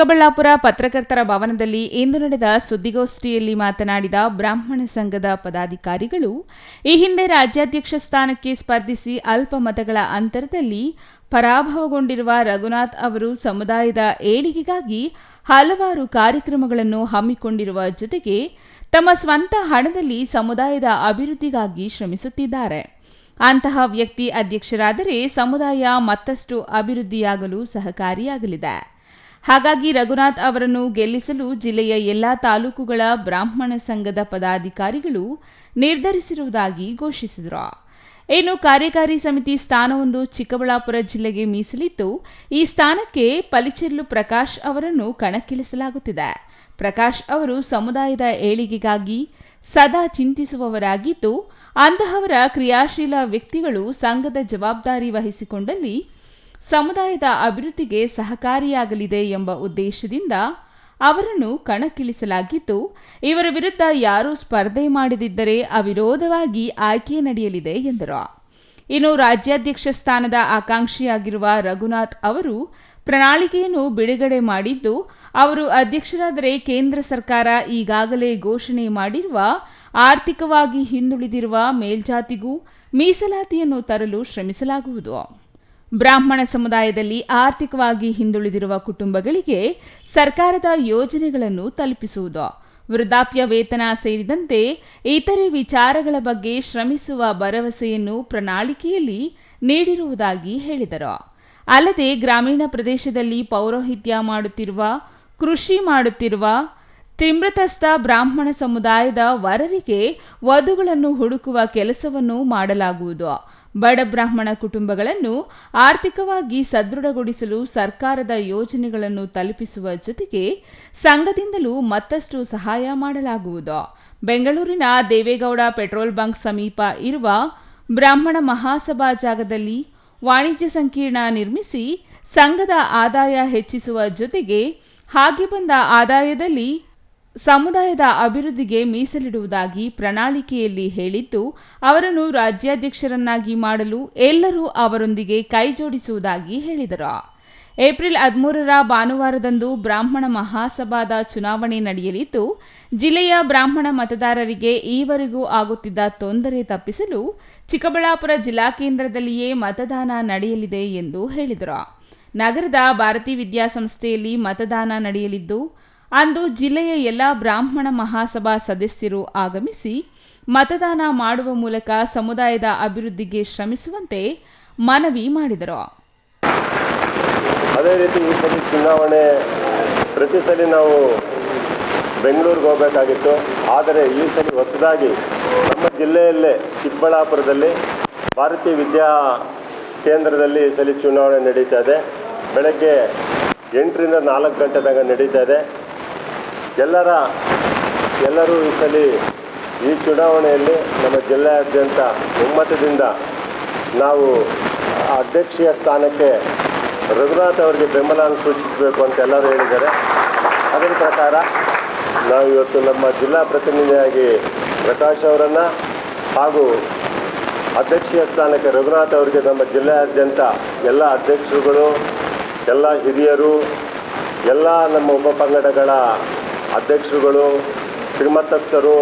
ಚಿಕ್ಕಬಳ್ಳಾಪುರ ಪತ್ರಕರ್ತರ ಭವನದಲ್ಲಿ ಇಂದು ನಡೆದ ಸುದ್ದಿಗೋಷ್ಠಿಯಲ್ಲಿ ಮಾತನಾಡಿದ ಬ್ರಾಹ್ಮಣ ಸಂಘದ ಪದಾಧಿಕಾರಿಗಳು, ಈ ಹಿಂದೆ ರಾಜ್ಯಾಧ್ಯಕ್ಷ ಸ್ಥಾನಕ್ಕೆ ಸ್ಪರ್ಧಿಸಿ ಅಲ್ಪ ಮತಗಳ ಅಂತರದಲ್ಲಿ ಪರಾಭವಗೊಂಡಿರುವ ರಘುನಾಥ್ ಅವರು ಸಮುದಾಯದ ಏಳಿಗೆಗಾಗಿ ಹಲವಾರು ಕಾರ್ಯಕ್ರಮಗಳನ್ನು ಹಮ್ಮಿಕೊಂಡಿರುವ ಜೊತೆಗೆ ತಮ್ಮ ಸ್ವಂತ ಹಣದಲ್ಲಿ ಸಮುದಾಯದ ಅಭಿವೃದ್ಧಿಗಾಗಿ ಶ್ರಮಿಸುತ್ತಿದ್ದಾರೆ. ಅಂತಹ ವ್ಯಕ್ತಿ ಅಧ್ಯಕ್ಷರಾದರೆ ಸಮುದಾಯ ಮತ್ತಷ್ಟು ಅಭಿವೃದ್ಧಿಯಾಗಲು ಸಹಕಾರಿಯಾಗಲಿದೆ. ಹಾಗಾಗಿ ರಘುನಾಥ್ ಅವರನ್ನು ಗೆಲ್ಲಿಸಲು ಜಿಲ್ಲೆಯ ಎಲ್ಲಾ ತಾಲೂಕುಗಳ ಬ್ರಾಹ್ಮಣ ಸಂಘದ ಪದಾಧಿಕಾರಿಗಳು ನಿರ್ಧರಿಸಿರುವುದಾಗಿ ಘೋಷಿಸಿದರು. ಇನ್ನು ಕಾರ್ಯಕಾರಿ ಸಮಿತಿ ಸ್ಥಾನವೊಂದು ಚಿಕ್ಕಬಳ್ಳಾಪುರ ಜಿಲ್ಲೆಗೆ ಮೀಸಲಿದ್ದು, ಈ ಸ್ಥಾನಕ್ಕೆ ಪಲಿಚೆರ್ಲು ಪ್ರಕಾಶ್ ಅವರನ್ನು ಕಣಕ್ಕಿಳಿಸಲಾಗುತ್ತಿದೆ. ಪ್ರಕಾಶ್ ಅವರು ಸಮುದಾಯದ ಏಳಿಗೆಗಾಗಿ ಸದಾ ಚಿಂತಿಸುವವರಾಗಿದ್ದು, ಅಂತಹವರ ಕ್ರಿಯಾಶೀಲ ವ್ಯಕ್ತಿಗಳು ಸಂಘದ ಜವಾಬ್ದಾರಿ ವಹಿಸಿಕೊಂಡಲ್ಲಿ ಸಮುದಾಯದ ಅಭಿವೃದ್ಧಿಗೆ ಸಹಕಾರಿಯಾಗಲಿದೆ ಎಂಬ ಉದ್ದೇಶದಿಂದ ಅವರನ್ನು ಕಣಕ್ಕಿಳಿಸಲಾಗಿದ್ದು, ಇವರ ವಿರುದ್ಧ ಯಾರೂ ಸ್ಪರ್ಧೆ ಮಾಡದಿದ್ದರೆ ಅವಿರೋಧವಾಗಿ ಆಯ್ಕೆ ನಡೆಯಲಿದೆ ಎಂದರು. ಇನ್ನು ರಾಜ್ಯಾಧ್ಯಕ್ಷ ಸ್ಥಾನದ ಆಕಾಂಕ್ಷಿಯಾಗಿರುವ ರಘುನಾಥ್ ಅವರು ಪ್ರಣಾಳಿಕೆಯನ್ನು ಬಿಡುಗಡೆ ಮಾಡಿದ್ದು, ಅವರು ಅಧ್ಯಕ್ಷರಾದರೆ ಕೇಂದ್ರ ಸರ್ಕಾರ ಈಗಾಗಲೇ ಘೋಷಣೆ ಮಾಡಿರುವ, ಆರ್ಥಿಕವಾಗಿ ಹಿಂದುಳಿದಿರುವ ಮೇಲ್ಜಾತಿಗೂ ಮೀಸಲಾತಿಯನ್ನು ತರಲು ಶ್ರಮಿಸಲಾಗುವುದು. ಬ್ರಾಹ್ಮಣ ಸಮುದಾಯದಲ್ಲಿ ಆರ್ಥಿಕವಾಗಿ ಹಿಂದುಳಿದಿರುವ ಕುಟುಂಬಗಳಿಗೆ ಸರ್ಕಾರದ ಯೋಜನೆಗಳನ್ನು ತಲುಪಿಸುವುದು, ವೃದ್ಧಾಪ್ಯ ವೇತನ ಸೇರಿದಂತೆ ಇತರೆ ವಿಚಾರಗಳ ಬಗ್ಗೆ ಶ್ರಮಿಸುವ ಭರವಸೆಯನ್ನು ಪ್ರಣಾಳಿಕೆಯಲ್ಲಿ ನೀಡಿರುವುದಾಗಿ ಹೇಳಿದರು. ಅಲ್ಲದೆ ಗ್ರಾಮೀಣ ಪ್ರದೇಶದಲ್ಲಿ ಪೌರೋಹಿತ್ಯ ಮಾಡುತ್ತಿರುವ, ಕೃಷಿ ಮಾಡುತ್ತಿರುವ ತ್ರಿಮೃತಸ್ಥ ಬ್ರಾಹ್ಮಣ ಸಮುದಾಯದ ವರರಿಗೆ ವಧುಗಳನ್ನು ಹುಡುಕುವ ಕೆಲಸವನ್ನು ಮಾಡಲಾಗುವುದು. ಬಡ ಬ್ರಾಹ್ಮಣ ಕುಟುಂಬಗಳನ್ನು ಆರ್ಥಿಕವಾಗಿ ಸದೃಢಗೊಳಿಸಲು ಸರ್ಕಾರದ ಯೋಜನೆಗಳನ್ನು ತಲುಪಿಸುವ ಜೊತೆಗೆ ಸಂಘದಿಂದಲೂ ಮತ್ತಷ್ಟು ಸಹಾಯ ಮಾಡಲಾಗುವುದು. ಬೆಂಗಳೂರಿನ ದೇವೇಗೌಡ ಪೆಟ್ರೋಲ್ ಬಂಕ್ ಸಮೀಪ ಇರುವ ಬ್ರಾಹ್ಮಣ ಮಹಾಸಭಾ ಜಾಗದಲ್ಲಿ ವಾಣಿಜ್ಯ ಸಂಕೀರ್ಣ ನಿರ್ಮಿಸಿ ಸಂಘದ ಆದಾಯ ಹೆಚ್ಚಿಸುವ ಜೊತೆಗೆ ಹಾಗೆ ಬಂದ ಆದಾಯದಲ್ಲಿ ಸಮುದಾಯದ ಅಭಿವೃದ್ಧಿಗೆ ಮೀಸಲಿಡುವುದಾಗಿ ಪ್ರಣಾಳಿಕೆಯಲ್ಲಿ ಹೇಳಿದ್ದು, ಅವರನ್ನು ರಾಜ್ಯಾಧ್ಯಕ್ಷರನ್ನಾಗಿ ಮಾಡಲು ಎಲ್ಲರೂ ಅವರೊಂದಿಗೆ ಕೈಜೋಡಿಸುವುದಾಗಿ ಹೇಳಿದರು. ಏಪ್ರಿಲ್ ಹದಿಮೂರರ ಭಾನುವಾರದಂದು ಬ್ರಾಹ್ಮಣ ಮಹಾಸಭಾದ ಚುನಾವಣೆ ನಡೆಯಲಿದ್ದು, ಜಿಲ್ಲೆಯ ಬ್ರಾಹ್ಮಣ ಮತದಾರರಿಗೆ ಈವರೆಗೂ ಆಗುತ್ತಿದ್ದ ತೊಂದರೆ ತಪ್ಪಿಸಲು ಚಿಕ್ಕಬಳ್ಳಾಪುರ ಜಿಲ್ಲಾ ಕೇಂದ್ರದಲ್ಲಿಯೇ ಮತದಾನ ನಡೆಯಲಿದೆ ಎಂದು ಹೇಳಿದರು. ನಗರದ ಭಾರತೀ ವಿದ್ಯಾಸಂಸ್ಥೆಯಲ್ಲಿ ಮತದಾನ ನಡೆಯಲಿದ್ದು ಅಂದು ಜಿಲ್ಲೆಯ ಎಲ್ಲ ಬ್ರಾಹ್ಮಣ ಮಹಾಸಭಾ ಸದಸ್ಯರು ಆಗಮಿಸಿ ಮತದಾನ ಮಾಡುವ ಮೂಲಕ ಸಮುದಾಯದ ಅಭಿವೃದ್ಧಿಗೆ ಶ್ರಮಿಸುವಂತೆ ಮನವಿ ಮಾಡಿದರು. ಅದೇ ರೀತಿ ಈ ಸಲ ಚುನಾವಣೆ, ಪ್ರತಿ ಸಲ ನಾವು ಬೆಂಗಳೂರಿಗೆ ಹೋಗಬೇಕಾಗಿತ್ತು. ಆದರೆ ಈ ಸಲ ಹೊಸದಾಗಿ ನಮ್ಮ ಜಿಲ್ಲೆಯಲ್ಲೇ ಚಿಕ್ಕಬಳ್ಳಾಪುರದಲ್ಲಿ ಭಾರತೀಯ ವಿದ್ಯಾ ಕೇಂದ್ರದಲ್ಲಿ ಈ ಸಲ ಚುನಾವಣೆ ನಡೀತಾ ಇದೆ. ಬೆಳಗ್ಗೆ ಎಂಟರಿಂದ ನಾಲ್ಕು ಗಂಟೆ ತನಕ ನಡೀತಾ ಇದೆ. ಎಲ್ಲರ ಎಲ್ಲರೂ ಈ ಸಲ ಈ ಚುನಾವಣೆಯಲ್ಲಿ ನಮ್ಮ ಜಿಲ್ಲೆಯಾದ್ಯಂತ ಒಮ್ಮತದಿಂದ ನಾವು ಅಧ್ಯಕ್ಷೀಯ ಸ್ಥಾನಕ್ಕೆ ರಘುನಾಥ್ ಅವರಿಗೆ ಬೆಂಬಲ ಸೂಚಿಸಬೇಕು ಅಂತ ಎಲ್ಲರೂ ಹೇಳಿದ್ದಾರೆ. ಅದರ ಪ್ರಕಾರ ನಾವು ಇವತ್ತು ನಮ್ಮ ಜಿಲ್ಲಾ ಪ್ರತಿನಿಧಿಯಾಗಿ ಪ್ರಕಾಶ್ ಅವರನ್ನು ಹಾಗೂ ಅಧ್ಯಕ್ಷೀಯ ಸ್ಥಾನಕ್ಕೆ ರಘುನಾಥ್ ಅವರಿಗೆ ನಮ್ಮ ಜಿಲ್ಲೆಯಾದ್ಯಂತ ಎಲ್ಲ ಅಧ್ಯಕ್ಷರುಗಳು, ಎಲ್ಲ ಹಿರಿಯರು, ಎಲ್ಲ ನಮ್ಮ ಉಪಪಂಗಡಗಳ ಅಧ್ಯಕ್ಷರುಗಳು, ಶ್ರೀಮತಸ್ಥರು,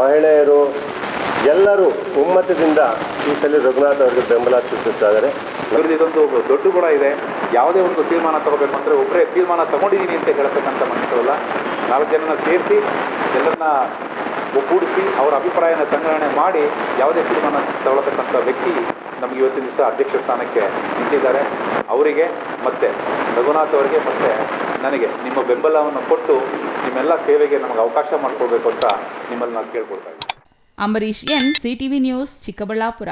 ಮಹಿಳೆಯರು, ಎಲ್ಲರೂ ಒಮ್ಮತದಿಂದ ಈ ಸಲ ರಘುನಾಥ್ ಅವರಿಗೆ ಬೆಂಬಲ ಸೂಚಿಸ್ತಾ ಇದ್ದಾರೆ. ಇದೊಂದು ದೊಡ್ಡ ಗುಣ ಇದೆ. ಯಾವುದೇ ಒಂದು ತೀರ್ಮಾನ ತಗೋಬೇಕು ಅಂದರೆ ಒಬ್ಬರೇ ತೀರ್ಮಾನ ತಗೊಂಡಿದ್ದೀನಿ ಅಂತ ಹೇಳ್ತಕ್ಕಂಥ ಮನಸ್ಸಲ್ಲ ನಾಲ್ಕು ಜನನ ಸೇರಿಸಿ, ಎಲ್ಲರನ್ನ ಒಗ್ಗೂಡಿಸಿ, ಅವರ ಅಭಿಪ್ರಾಯನ ಸಂಗ್ರಹಣೆ ಮಾಡಿ, ಯಾವುದೇ ತೀರ್ಮಾನ ತಗೊಳ್ಳತಕ್ಕಂಥ ವ್ಯಕ್ತಿ ನಮಗೆ ಇವತ್ತಿನ ದಿವಸ ಅಧ್ಯಕ್ಷ ಸ್ಥಾನಕ್ಕೆ ನಿಂತಿದ್ದಾರೆ. ಅವರಿಗೆ ಮತ್ತು, ರಘುನಾಥ್ ಅವರಿಗೆ ಮತ್ತು ನನಗೆ ನಿಮ್ಮ ಬೆಂಬಲವನ್ನು ಕೊಟ್ಟು ನಿಮ್ಮೆಲ್ಲ ಸೇವೆಗೆ ನಮಗೆ ಅವಕಾಶ ಮಾಡಿಕೊಡ್ಬೇಕು ಅಂತ ನಿಮ್ಮಲ್ಲಿ ನಾನು ಕೇಳ್ಕೊಳ್ತಾ ಇದ್ದೀನಿ. Ambareesh N, CTV news, Chikkaballapur.